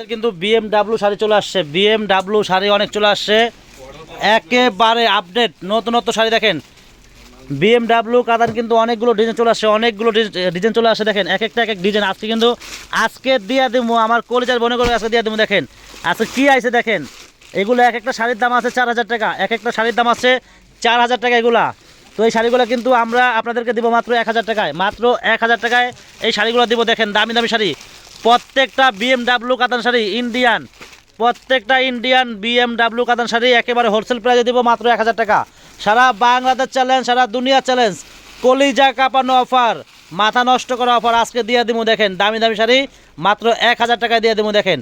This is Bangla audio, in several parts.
আমাদের কিন্তু বিএমডাব্লিউ শাড়ি চলে আসছে। বিএমডাব্লিউ শাড়ি অনেক চলে আসছে। একেবারে আপডেট নতুন নতুন শাড়ি দেখেন। বিএমডাব্লিউ কাতান কিন্তু অনেকগুলো ডিজাইন চলে আসছে, অনেকগুলো ডিজাইন চলে আসছে দেখেন। এক একটা, এক এক ডিজাইন আজকে কিন্তু, আজকে দিয়ে দেবো আমার কলেজের বনে করে আজকে দিয়ে দেবো দেখেন। আজকে কী আইছে দেখেন? এগুলো এক একটা শাড়ির দাম আছে চার হাজার টাকা। এক একটা শাড়ির দাম আছে চার হাজার টাকা এগুলা। তো এই শাড়িগুলো কিন্তু আমরা আপনাদেরকে দিব মাত্র এক হাজার টাকায়। মাত্র এক হাজার টাকায় এই শাড়িগুলো দিব, দেখেন, দামি দামি শাড়ি। প্রত্যেকটা বিএমডাব্লিউ কাতান শাড়ি ইন্ডিয়ান প্রত্যেকটা ইন্ডিয়ান বিএমডাব্লিউ কাতান শাড়ি একেবারে হোলসেল প্রাইসে দিব মাত্র এক হাজার টাকা। সারা বাংলাদেশ চ্যালেঞ্জ সারা দুনিয়া চ্যালেঞ্জ কলিজা কাঁপানো অফার মাথা নষ্ট করা অফার আজকে দিয়ে দিব দেখেন, দামি দামি শাড়ি মাত্র এক হাজার টাকায় দিয়ে দিব দেখেন।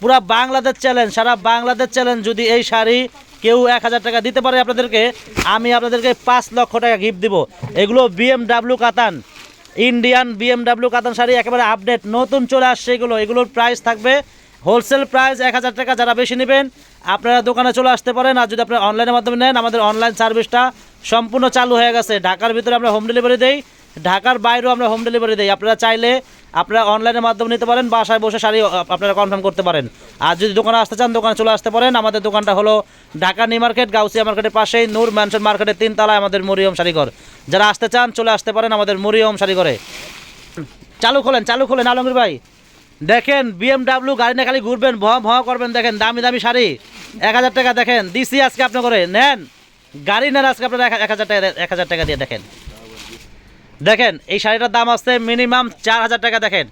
পুরা বাংলাদেশ চ্যালেঞ্জ সারা বাংলাদেশ চ্যালেঞ্জ যদি এই শাড়ি কেউ এক হাজার টাকা দিতে পারে আপনাদেরকে, আমি আপনাদেরকে পাঁচ লক্ষ টাকা গিফট দিব। এগুলো বিএমডাব্লিউ কাতান ইন্ডিয়ান বিএমডাব্লিউ কাতান শাড়ি একেবারে আপডেট নতুন চলে আসছে এগুলো। এগুলোর প্রাইস থাকবে হোলসেল প্রাইস এক হাজার টাকা, যারা বেশি নেবেন, আপনারা দোকানে চলে আসতে পারেন। আর যদি আপনারা অনলাইনের মাধ্যমে নেন, আমাদের অনলাইন সার্ভিসটা সম্পূর্ণ চালু হয়ে গেছে। ঢাকার ভিতরে আমরা হোম ডেলিভারি দিই, ঢাকার বাইরেও আমরা হোম ডেলিভারি দিই। আপনারা চাইলে আপনারা অনলাইনের মাধ্যমে নিতে পারেন, বাসায় বসে শাড়ি আপনারা কনফার্ম করতে পারেন। আর যদি দোকানে আসতে চান, দোকানে চলে আসতে পারেন। আমাদের দোকানটা হলো ঢাকা নিউ মার্কেট, গাউসিয়া মার্কেটের পাশেই, নূর ম্যানশন মার্কেটের তিন তলায় আমাদের মরিয়ম শাড়িঘর। যারা আসতে চান, চলে আসতে পারেন আমাদের মরিয়ম শাড়িঘরে। চালু খোলেন চালু খোলেন, আলমগীর ভাই। দেখেন বিএমডাব্লিউ গাড়ি না খালি ঘুরবেন ভ ভ করবেন, দেখেন, দামি দামি শাড়ি। এক হাজার টাকা দেখেন, দিছি আজকে আপনি করে নেন, গাড়ি নেন আজকে আপনারা এক হাজার টাকা, এক হাজার টাকা দিয়ে দেখেন। দেখেন, এই শাড়িটার দাম আছে মিনিমাম চার হাজার টাকা, দেখেন।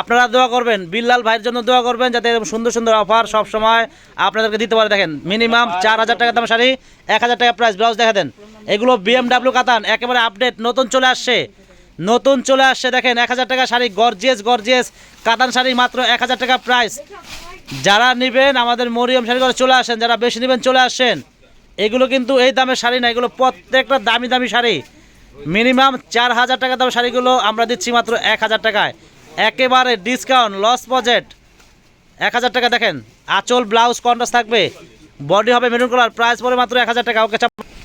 আপনারা দোয়া করবেন, বিল্লাল ভাইয়ের জন্য দোয়া করবেন, যাতে এরকম সুন্দর সুন্দর অফার সব সময় আপনাদেরকে দিতে পারে। দেখেন মিনিমাম চার হাজার টাকা দাম শাড়ি, এক হাজার টাকা প্রাইস ব্লাউজ দেখা দেন। এগুলো বিএমডাব্লিউ কাতান, একেবারে আপডেট নতুন চলে আসছে। নতুন চলে আসছে, দেখেন, এক হাজার টাকা শাড়ি গর্জিয়াস গর্জিয়াস কাতান শাড়ি, মাত্র এক হাজার টাকা প্রাইস যারা নেবেন, আমাদের মরিয়ম শাড়ি করে চলে আসেন, যারা বেশি নেবেন, চলে আসেন। এগুলো কিন্তু এই দামের শাড়ি না, এগুলো প্রত্যেকটা দামি দামি শাড়ি। মিনিমাম চার হাজার টাকা দাম শাড়িগুলো আমরা দিচ্ছি মাত্র এক হাজার টাকায়। একেবারে ডিসকাউন্ট লস বাজেট এক হাজার টাকা দেখেন, আঁচল ব্লাউজ কন্ট্রাস্ট থাকবে। বডি হবে মেরুন কালার প্রাইস পড়ে মাত্র এক হাজার টাকা। ওকে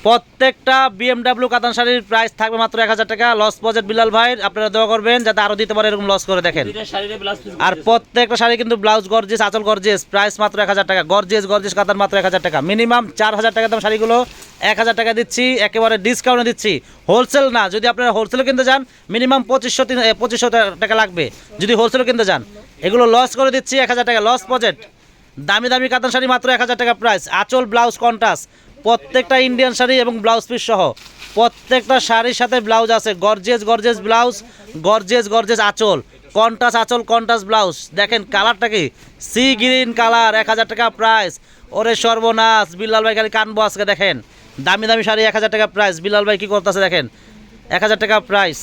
প্রত্যেকটা বিএমডাব্লিউ কাতান শাড়ির প্রাইস থাকবে মাত্র এক হাজার টাকা। লস বাজেট বিলাল ভাই আপনারা দোয়া করবেন যাতে আরও দিতে পারে এরকম লস করে দেখেন। আর প্রত্যেকটা শাড়ি কিন্তু ব্লাউজ গর্জেস আঁচল গর্জেস প্রাইস মাত্র এক হাজার টাকা। গর্জেস গর্জেস কাতান মাত্র এক হাজার টাকা। মিনিমাম চার হাজার টাকা দাম শাড়িগুলো এক হাজার টাকা দিচ্ছি একেবারে ডিসকাউন্টে দিচ্ছি। হোলসেল না যদি আপনারা হোলসেলে কিনতে যান মিনিমাম পঁচিশশো তিন পঁচিশশো টাকা লাগবে। যদি হোলসেলে কিনতে যান এগুলো লস করে দিচ্ছি এক হাজার টাকা। লস বাজেট দামি দামি কাতান শাড়ি মাত্র এক হাজার টাকা প্রাইস আঁচল ব্লাউজ কন্টাস প্রত্যেকটা ইন্ডিয়ান শাড়ি এবং ব্লাউজ পিস সহ প্রত্যেকটা শাড়ির সাথে ব্লাউজ আছে। Gorgeous gorgeous blouse gorgeous gorgeous আঁচল। কন্টাস আঁচল কন্টাস ব্লাউজ দেখেন কালারটা কি? সি গ্রিন কালার এক হাজার টাকা প্রাইস ওরে সর্বনাশ, বিল্লাল ভাই খালি কানবো আজকে, দেখেন। দামি দামি শাড়ি এক হাজার টাকা প্রাইস বিল্লাল ভাই কী করতেছে, দেখেন? এক হাজার টাকা প্রাইস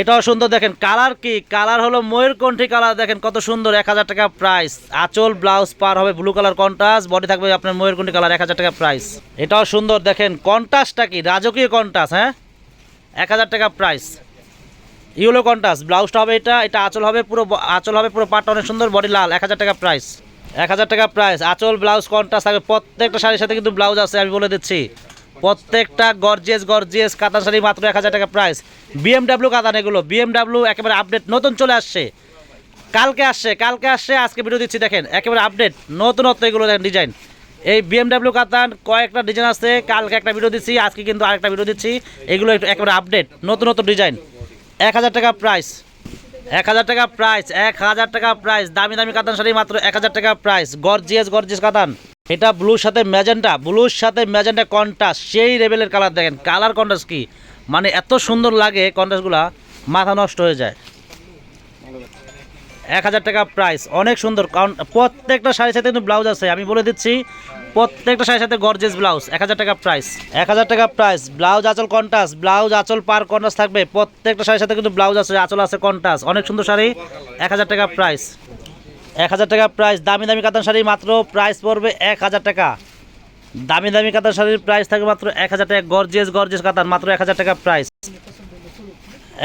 এটাও সুন্দর, দেখেন কালার কি? কালার হলো ময়ূরকণ্ঠী কালার দেখেন কত সুন্দর, এক হাজার টাকা প্রাইস আঁচল ব্লাউজ পার হবে ব্লু কালার কন্টাস বডি থাকবে আপনার ময়ূরকণ্ঠী কালার এক হাজার টাকা প্রাইস এটাও সুন্দর, দেখেন কন্টাসটা কি? রাজকীয় কন্টাস হ্যাঁ? এক হাজার টাকা প্রাইস ইউলো কন্টাস ব্লাউজটা হবে এটা এটা আঁচল হবে পুরো, আঁচল হবে পুরো পাটটা অনেক সুন্দর বডি লাল, এক হাজার টাকা প্রাইস এক হাজার টাকা প্রাইস আঁচল ব্লাউজ কন্টাস থাকবে, প্রত্যেকটা শাড়ির সাথে কিন্তু ব্লাউজ আছে, আমি বলে দিচ্ছি। প্রত্যেকটা গর্জিয়াস গর্জিয়াস কাতান শাড়ি মাত্র এক হাজার টাকা প্রাইস বিএমডাব্লিউ কাতান এগুলো। বিএমডাব্লিউ একেবারে আপডেট নতুন চলে আসছে। কালকে আসছে কালকে আসছে, আজকে ভিডিও দিচ্ছি, দেখেন, একেবারে আপডেট নতুনত্ব এগুলো দেখেন ডিজাইন এই বিএমডাব্লিউ কাতান কয়েকটা ডিজাইন আছে, কালকে একটা ভিডিও দিচ্ছি, আজকে কিন্তু আরেকটা ভিডিও দিচ্ছি, এগুলো একটু একেবারে আপডেট নতুন নতুন ডিজাইন এক হাজার টাকা প্রাইস এক হাজার টাকা প্রাইস এক হাজার টাকা প্রাইস দামি দামি কাতান শাড়ি মাত্র এক হাজার টাকা প্রাইস গর্জিয়াস গর্জিয়াস কাতান এটা ব্লুর সাথে ম্যাজেন্টা ব্লুর সাথে ম্যাজেন্টা কন্টাস সেই লেভেলের কালার দেখেন। কালার কন্টাস কি? মানে এত সুন্দর লাগে কন্টাসগুলা মাথা নষ্ট হয়ে যায়। এক হাজার টাকা প্রাইস অনেক সুন্দর। কারণ প্রত্যেকটা শাড়ির সাথে কিন্তু ব্লাউজ আছে। আমি বলে দিচ্ছি, প্রত্যেকটা শাড়ির সাথে গর্জেস ব্লাউজ এক হাজার টাকা প্রাইস এক হাজার টাকা প্রাইস ব্লাউজ আঁচল কন্টাস ব্লাউজ আঁচল পার কন্টাস থাকবে। প্রত্যেকটা শাড়ির সাথে কিন্তু ব্লাউজ আছে, আঁচল আছে কন্টাস অনেক সুন্দর শাড়ি, এক হাজার টাকা প্রাইস এক হাজার টাকা প্রাইস দামি দামি কাতান শাড়ি মাত্র প্রাইস পড়বে এক হাজার টাকা। দামি দামি কাতান শাড়ির প্রাইস থাকবে মাত্র এক হাজার টাকা। গর্জেস গর্জেস কাতান, মাত্র এক হাজার টাকা প্রাইস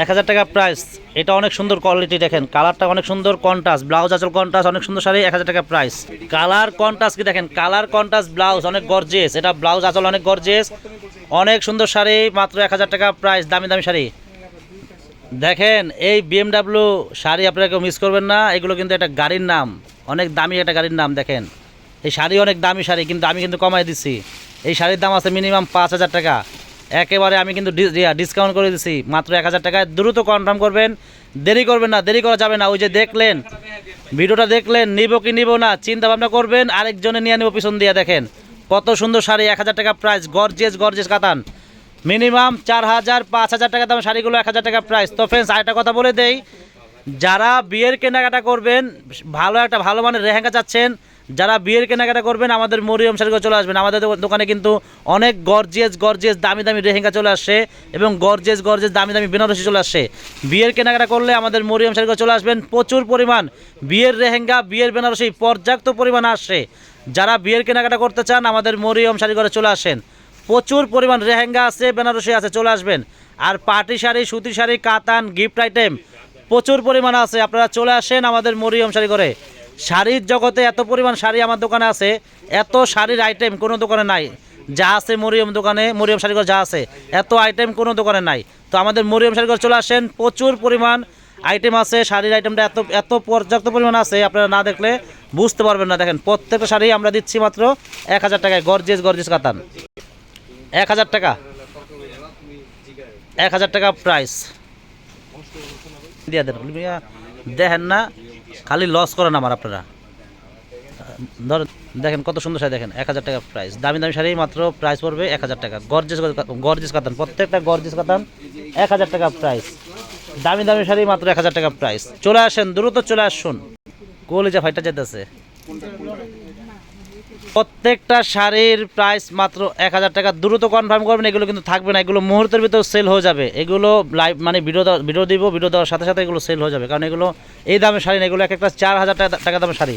এক হাজার টাকা প্রাইস এটা অনেক সুন্দর কোয়ালিটি দেখেন। কালারটা অনেক সুন্দর কন্টাস ব্লাউজ আচল কন্টাস অনেক সুন্দর শাড়ি, এক হাজার টাকা প্রাইস কালার কন্টাস কি দেখেন? কালার কন্টাস ব্লাউজ অনেক গর্জেস এটা ব্লাউজ আচল অনেক গর্জেস অনেক সুন্দর শাড়ি, মাত্র এক হাজার টাকা প্রাইস দামি দামি শাড়ি। দেখেন, এই বিএমডাব্লিউ শাড়ি আপনারা কেউ মিস করবেন না, এগুলো কিন্তু একটা গাড়ির নাম, অনেক দামি একটা গাড়ির নাম, দেখেন। এই শাড়ি অনেক দামি শাড়ি, কিন্তু আমি কিন্তু কমাই দিচ্ছি। এই শাড়ির দাম আছে মিনিমাম পাঁচ হাজার টাকা। একেবারে আমি কিন্তু ডিসকাউন্ট করে দিচ্ছি, মাত্র এক হাজার টাকায়। দ্রুত কনফার্ম করবেন, দেরি করবেন না, দেরি করা যাবে না। ওই যে দেখলেন, ভিডিওটা দেখলেন, নিব কি নিব না, চিন্তা ভাবনা করবেন, আরেকজনে নিয়ে নেব পিছন দিয়ে, দেখেন। কত সুন্দর শাড়ি, এক হাজার টাকা প্রাইস গর্জেস গর্জেস কাতান। মিনিমাম চার হাজার, পাঁচ হাজার টাকা দাম শাড়িগুলো, এক হাজার টাকা প্রাইস তো ফ্রেন্ডস আরেকটা কথা বলে দেই, যারা বিয়ের কেনাকাটা করবেন, ভালো একটা ভালো মানের রেহেঙ্গা চাচ্ছেন, যারা বিয়ের কেনাকাটা করবেন, আমাদের মরিয়ম শাড়িগুলো চলে আসবেন। আমাদের দোকানে কিন্তু অনেক গর্জিয়াস গর্জিয়াস দামি দামি রেহেঙ্গা চলে আসছে এবং গর্জিয়াস গর্জিয়াস দামি দামি বেনারসি চলে আসছে বিয়ের কেনাকাটা করলে আমাদের মরিয়ম শাড়িগুলো চলে আসবেন। প্রচুর পরিমাণ বিয়ের রেহেঙ্গা বিয়ের বেনারসি পর্যাপ্ত পরিমাণ আসছে যারা বিয়ের কেনাকাটা করতে চান, আমাদের মরিয়ম শাড়িঘরে চলে আসেন। প্রচুর পরিমাণ রেহেঙ্গা আছে, বেনারসি আছে, চলে আসবেন। আর পাটি শাড়ি, সুতি শাড়ি, কাতান, গিফট আইটেম প্রচুর পরিমাণ আছে। আপনারা চলে আসেন আমাদের মরিয়ম শাড়ি করে শাড়ির জগতে এত পরিমাণ শাড়ি আমার দোকানে আছে, এত শাড়ির আইটেম কোনো দোকানে নাই। যা আছে মরিয়ম দোকানে, মরিয়ম শাড়িঘর যা আছে, এত আইটেম কোনো দোকানে নাই। তো আমাদের মরিয়ম শাড়িঘর চলে আসেন, প্রচুর পরিমাণ আইটেম আছে, শাড়ির আইটেমটা এত এত পর্যাপ্ত পরিমাণ আছে, আপনারা না দেখলে বুঝতে পারবেন না। দেখেন, প্রত্যেকটা শাড়ি আমরা দিচ্ছি মাত্র এক হাজার টাকায় গর্জেস গর্জেস কাতান। এক হাজার টাকা। এক হাজার টাকা প্রাইস দেখেন না, খালি লস করেন আমার আপনারা। ধর দেখেন কত সুন্দর শাড়ি দেখেন, এক হাজার টাকা প্রাইস দামি দামি শাড়ি মাত্র প্রাইস পড়বে এক হাজার টাকা। গর্জেস গর্জেস কাতান, প্রত্যেকটা গর্জেস কাতান এক হাজার টাকা প্রাইস দামি দামি শাড়ি মাত্র এক হাজার টাকা প্রাইস চলে আসেন, দ্রুত চলে আসুন। কলিজা ফাইটা যেতেছে। প্রত্যেকটা শাড়ির প্রাইস মাত্র এক হাজার টাকা। দ্রুত কনফার্ম করবেন, এগুলো কিন্তু থাকবে না। এগুলো মুহূর্তের ভিতর সেল হয়ে যাবে। এগুলো লাইভ মানে ভিডিও ভিডিও দিব ভিডিও দেওয়ার সাথে সাথে এগুলো সেল হয়ে যাবে। কারণ এগুলো এই দামের শাড়ি না, এগুলো এক একটা চার হাজার টাকা টাকা দামের শাড়ি।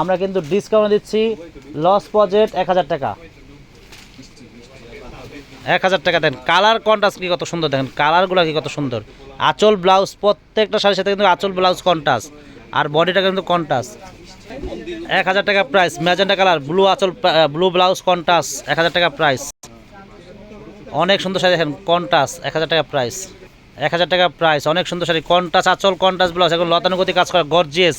আমরা কিন্তু ডিসকাউন্ট দিচ্ছি লস বাজেট এক হাজার টাকা। এক হাজার টাকা দেন। কালার কন্ট্রাস্ট কি কত সুন্দর দেখেন। কালারগুলো কি কত সুন্দর। আঁচল ব্লাউজ প্রত্যেকটা শাড়ির সাথে কিন্তু আঁচল ব্লাউজ কন্ট্রাস্ট আর বডিটা কিন্তু কন্ট্রাস্ট এক হাজার টাকা প্রাইস ম্যাজেন্টা কালার ব্লু আঁচল ব্লু ব্লাউজ কন্টাস এক হাজার টাকা প্রাইস অনেক সুন্দর শাড়ি দেখেন কন্টাস এক হাজার টাকা প্রাইস এক হাজার টাকা প্রাইস অনেক সুন্দর শাড়ি কন্টাস আচল কন্টাস ব্লাউজ এখন লতানুগতি কাজ করা গর্জিয়াস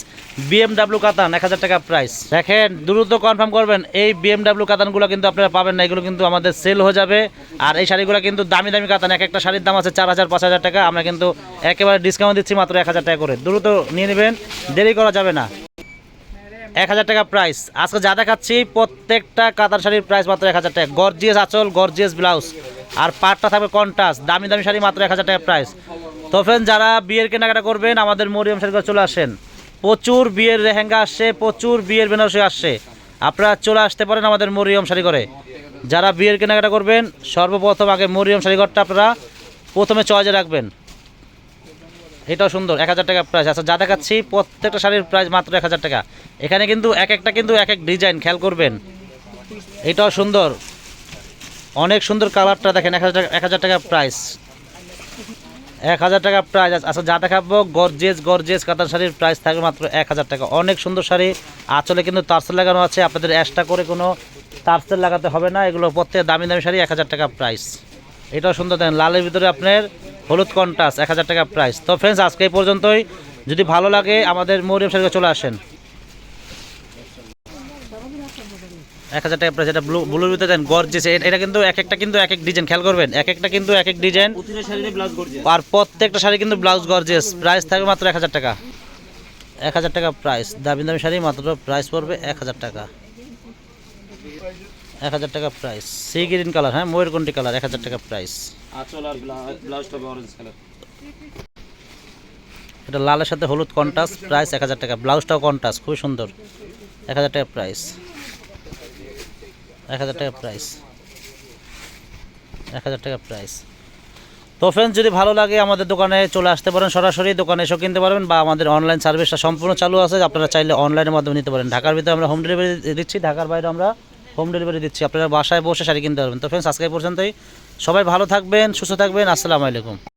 বিএমডাব্লিউ কাতান, এক হাজার টাকা প্রাইস দেখেন, দ্রুত কনফার্ম করবেন, এই বিএমডাব্লিউ কাতানগুলো কিন্তু আপনারা পাবেন না, এগুলো কিন্তু আমাদের সেল হয়ে যাবে। আর এই শাড়িগুলো কিন্তু দামি দামি কাতান, এক একটা শাড়ির দাম আছে চার হাজার, পাঁচ হাজার টাকা। আমরা কিন্তু একেবারে ডিসকাউন্ট দিচ্ছি মাত্র এক হাজার টাকা করে। দ্রুত নিয়ে নেবেন, দেরি করা যাবে না। এক হাজার টাকা প্রাইস আজকে যা দেখাচ্ছি, প্রত্যেকটা কাতার শাড়ির প্রাইস মাত্র এক হাজার টাকা। গর্জিয়াস আঁচল গর্জিয়াস ব্লাউজ আর পাটটা থাকবে কন্টাস দামি দামি শাড়ি মাত্র এক হাজার টাকা প্রাইস তো ফ্রেন্ড যারা বিয়ের কেনাকাটা করবেন, আমাদের মরিয়ম শাড়ি চলে আসেন। প্রচুর বিয়ের লেহেঙ্গা আসছে, প্রচুর বিয়ের বেনারসি আসছে। আপনারা চলে আসতে পারেন আমাদের মরিয়ম শাড়ি করে যারা বিয়ের কেনাকাটা করবেন, সর্বপ্রথম আগে মরিয়ম শাড়িঘরটা আপনারা প্রথমে চয়েজে রাখবেন। এটাও সুন্দর, এক হাজার টাকা প্রাইস আচ্ছা যা দেখাচ্ছি, প্রত্যেকটা শাড়ির প্রাইস মাত্র এক হাজার টাকা। এখানে কিন্তু এক একটা কিন্তু এক এক ডিজাইন খেয়াল করবেন। এটাও সুন্দর। অনেক সুন্দর কালারটা দেখেন, এক হাজার টাকা এক হাজার টাকা প্রাইস এক হাজার টাকা প্রাইস আচ্ছা যা দেখাবো গর্জেস গর্জেস কাতার শাড়ির প্রাইস থাকবে মাত্র এক হাজার টাকা। অনেক সুন্দর শাড়ি। আঁচলে কিন্তু তারসেল লাগানো আছে। আপনাদের এক্সট্রা করে কোনো তারসেল লাগাতে হবে না। এগুলো প্রত্যেক দামি দামি শাড়ি এক হাজার টাকা প্রাইস এটাও সুন্দর দেন, লালের ভিতরে আপনার হলুদ কন্টাস এক হাজার টাকা প্রাইস তো ফ্রেন্ডস আজকে এই পর্যন্তই। যদি ভালো লাগে, আমাদের মরিয়ম শাড়ি চলে আসেন। এক হাজার টাকা প্রাইস এটা ব্লু ব্লুর ভিতরে দেন গর্জেস এটা কিন্তু এক একটা কিন্তু এক এক ডিজাইন খেয়াল করবেন। এক একটা কিন্তু এক এক ডিজাইন আর প্রত্যেকটা শাড়ি কিন্তু ব্লাউজ গর্জেস প্রাইস থাকবে মাত্র এক হাজার টাকা। এক হাজার টাকা প্রাইস দামি দামি শাড়ি মাত্র প্রাইস পড়বে এক হাজার টাকা। এক হাজার টাকা প্রাইস সি গ্রিন কালার হ্যাঁ ময়ূরকণ্ঠী কালার এক হাজার টাকা প্রাইস আঁচল আর ব্লাউজটা হবে অরেঞ্জ কালার এটা লালের সাথে হলুদ কন্টাস প্রাইস এক হাজার টাকা। ব্লাউজটাও কন্টাস খুবই সুন্দর। এক হাজার টাকা প্রাইস এক হাজার টাকা প্রাইস এক হাজার টাকা প্রাইস তো ফ্রেন্ডস যদি ভালো লাগে আমাদের দোকানে চলে আসতে পারেন সরাসরি দোকানে এসেও কিনতে পারবেন বা আমাদের অনলাইন সার্ভিসটা সম্পূর্ণ চালু আছে। আপনারা চাইলে অনলাইনের মাধ্যমে নিতে পারেন। ঢাকার ভিতরে আমরা হোম ডেলিভারি দিচ্ছি ঢাকার বাইরে আমরা হোম ডেলিভারি দিচ্ছি। আপনারা বাসায় বসে শাড়ি কিনতে পারবেন। তো ফ্রেন্ডস আজকে পর্যন্তই। সবাই ভালো থাকবেন, সুস্থ থাকবেন। আসসালামু আলাইকুম।